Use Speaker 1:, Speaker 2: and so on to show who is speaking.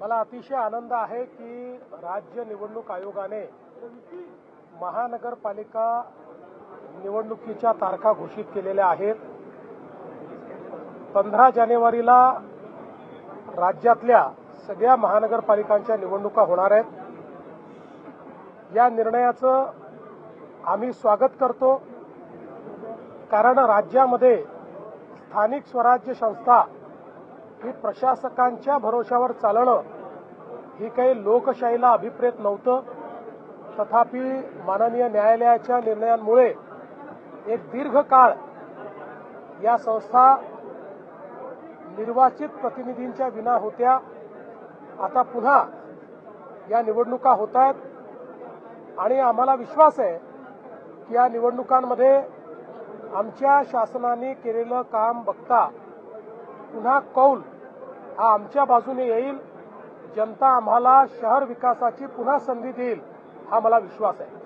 Speaker 1: मला अतिशय आनंद आहे की राज्य निवडणूक आयोगाने महानगरपालिका निवडणुकीच्या तारखा घोषित केलेल्या आहेत. पंधरा जानेवारीला राज्यातल्या सगळ्या महानगरपालिकांच्या निवडणुका होणार आहेत. या निर्णयाचं आम्ही स्वागत करतो. कारण राज्यामध्ये स्थानिक स्वराज्य संस्था ही प्रशासकांच्या भरोशावर चालणं ही काही लोकशाहीला अभिप्रेत नव्हतं. तथापि माननीय न्यायालयाच्या निर्णयांमुळे एक दीर्घ काळ या संस्था निर्वाचित प्रतिनिधींच्या विना होत्या. आता पुन्हा या निवडणुका होत आहेत आणि आम्हाला विश्वास आहे की या निवडणुकांमध्ये आमच्या शासनाने केलेलं काम बघता पुन्हा कौल हा आमच्या बाजूने येईल. जनता आम्हाला शहर विकासाची पुन्हा संधी देईल हा मला विश्वास आहे.